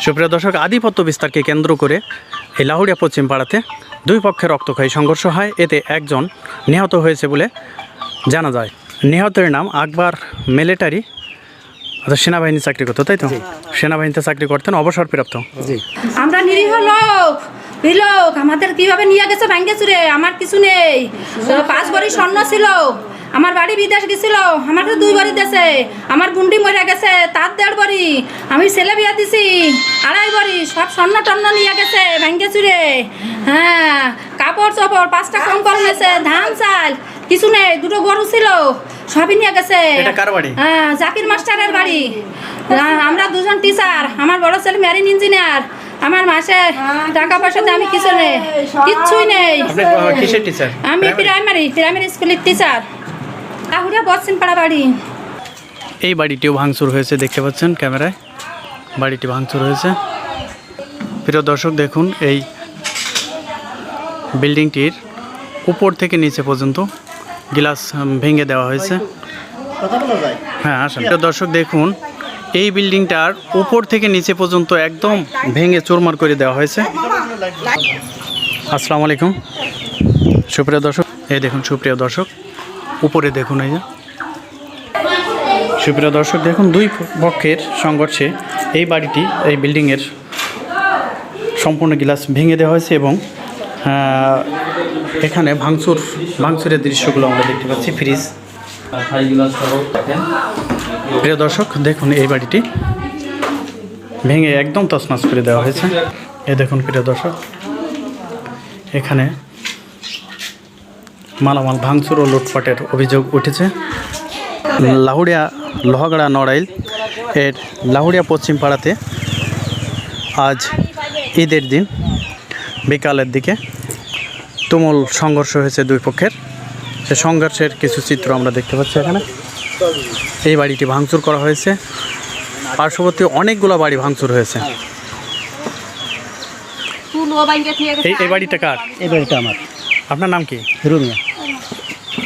সুপ্রিয় দর্শক আধিপত্য বিস্তারকে কেন্দ্র করে এই লাহুড়িয়া পশ্চিম পাড়াতে দুই পক্ষের রক্তক্ষয়ী সংঘর্ষ হয়। এতে একজন নিহত হয়েছে বলে জানা যায়। নিহতের নাম আকবর মিলিটারি অর্থাৎ সেনাবাহিনী চাকরি করতো তাই তো? সেনাবাহিনীতে চাকরি করতেন অবসরপ্রাপ্ত। জি। আমরা নিরীহ লোক লোক। আমাদের কীভাবে নিয়ে গেছে ভাঙ্গে চুরে আমার কিছু নেই। পাঁচ বাড়ি স্বর্ণ ছিল। আমার বাড়ি বিদেশ গেছিল আমাকে দুই বাড়ি দেশে আমার গুন্ডি মরে গেছে তার দেড় বাড়ি। আমি ছেলে বিয়া দিছি আড়াই বাড়ি সব স্বর্ণ টর্ণ নিয়ে গেছে ভাঙ্গে চুরে। হ্যাঁ কাপড় চোপড় পাঁচটা কম্বল নেছে ধান চাল কিছু নেই দুটো গরু ছিল সবই নিয়ে গেছে। কার? হ্যাঁ জাকির মাস্টারের বাড়ি। আমরা দুজন টিচার আমার বড় ছেলে ম্যারিন ইঞ্জিনিয়ার আমার মাসে টাকা পয়সা দিয়ে আমি কিছু নেই কিচ্ছুই নেই। আমি প্রাইমারি প্রাইমারি স্কুলের টিচার বচ্চিন পাড়া বাড়ি। এই বাড়িটিও ভাঙচুর হয়েছে, দেখতে পাচ্ছেন ক্যামেরায়। বাড়িটি ভাঙচুর হয়েছে। প্রিয় দর্শক, দেখুন এই বিল্ডিংটির উপর থেকে নিচে পর্যন্ত গ্লাস ভেঙে দেওয়া হয়েছে। হ্যাঁ আসেন। প্রিয় দর্শক, দেখুন, এই বিল্ডিংটার উপর থেকে নিচে পর্যন্ত একদম ভেঙে চুরমার করে দেওয়া হয়েছে। আসসালামু আলাইকুম। সুপ্রিয় দর্শক, এই দেখুন সুপ্রিয় দর্শক উপরে দেখুন এই যে। সুপ্রিয় দর্শক, দেখুন দুই পক্ষের সংঘর্ষে এই বাড়িটি, এই বিল্ডিংয়ের সম্পূর্ণ গ্লাস ভেঙে দেওয়া হয়েছে এবং এখানে ভাঙচুর, ভাঙচুরের দৃশ্যগুলো আমরা দেখতে পাচ্ছি, ফ্রিজ। প্রিয় দর্শক, দেখুন এই বাড়িটি ভেঙে একদম তছনছ করে দেওয়া হয়েছে। এ দেখুন প্রিয় দর্শক, এখানে মালামাল ভাঙচুর ও লুটপাটের অভিযোগ উঠেছে। লাহুড়িয়া লোহাগড়া নড়াইল এর লাহুড়িয়া পশ্চিম পাড়াতে আজ ঈদের দিন বিকালের দিকে তুমুল সংঘর্ষ হয়েছে দুই পক্ষের। সে সংঘর্ষের কিছু চিত্র আমরা দেখতে পাচ্ছি এখানে। এই বাড়িটি ভাঙচুর করা হয়েছে। পার্শ্ববর্তী অনেকগুলো বাড়ি ভাঙচুর হয়েছে। এই এই বাড়িটা কার? এই বাড়িটা আমার। আপনার নাম কি? রুমিয়া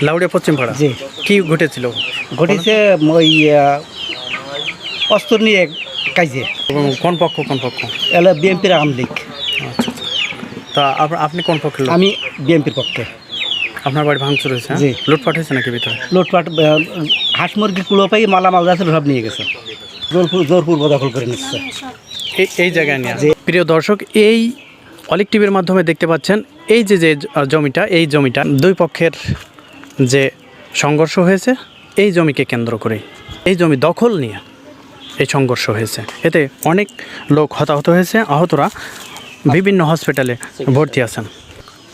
লাউড়িয়া পশ্চিম পাড়া। জি। কি ঘটেছিল? ঘটেছে ওই অস্ত্র নিয়ে কাজে কোন পক্ষ কোন পক্ষ? এলো বিএনপির আওয়ামী লীগ। আচ্ছা তা আপ- আপনি কোন পক্ষের লোক? আমি বিএনপির পক্ষে। আপনার বাড়ি ভাঙচুর হয়েছে হ্যাঁ? জি। লুটপাট হয়েছে নাকি ভিতরে? লুটপাট হাঁস মুরগি কুলো পাই মালামাল যাচ্ছে সব নিয়ে গেছে। জোরপুর জোরপুর দখল করে নিচ্ছে। এই এই জায়গায় নিয়ে প্রিয় দর্শক এই অলিক টিভির মাধ্যমে দেখতে পাচ্ছেন এই যে যে জমিটা, এই জমিটা দুই পক্ষের যে সংঘর্ষ হয়েছে, এই জমিকে কেন্দ্র করে, এই জমি দখল নিয়ে এই সংঘর্ষ হয়েছে। এতে অনেক লোক হতাহত হয়েছে, আহতরা বিভিন্ন হসপিটালে ভর্তি আছেন।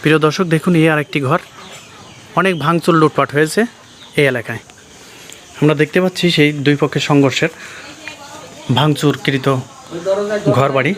প্রিয় দর্শক, দেখুন এই আরেকটি ঘর। অনেক ভাঙচুর, লুটপাট হয়েছে এই এলাকায়। আমরা দেখতে পাচ্ছি সেই দুই পক্ষের সংঘর্ষের ভাঙচুরকৃত ঘর বাড়ি